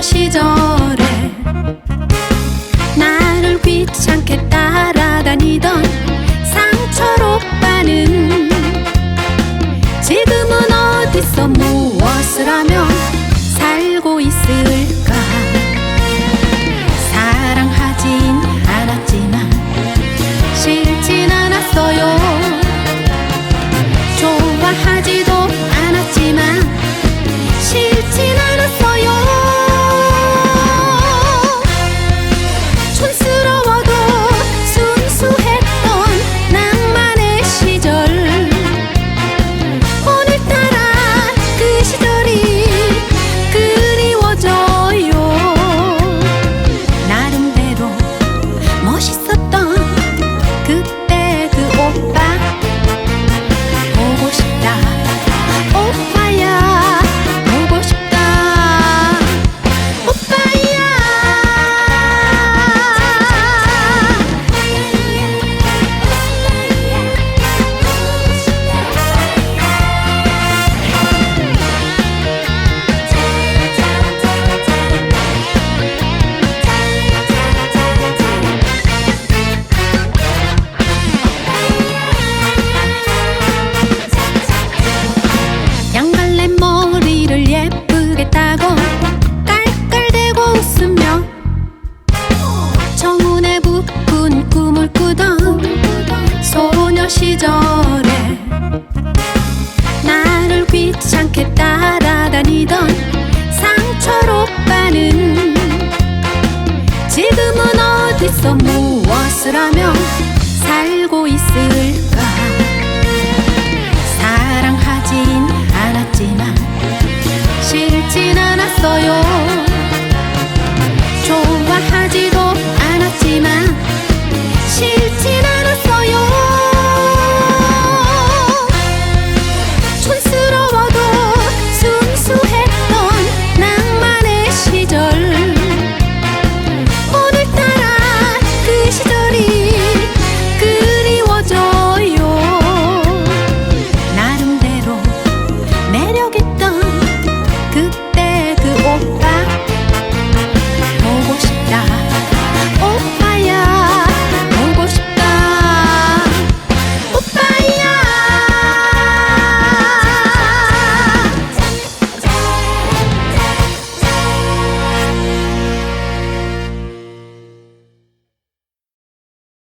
시절에 나를 귀찮게 따라다니던 나를 귀찮게 따라다니던 상철 오빠는 지금은 어디서 무엇을 하며 살고 있을까? 사랑하진 않았지만 싫진 않았어요.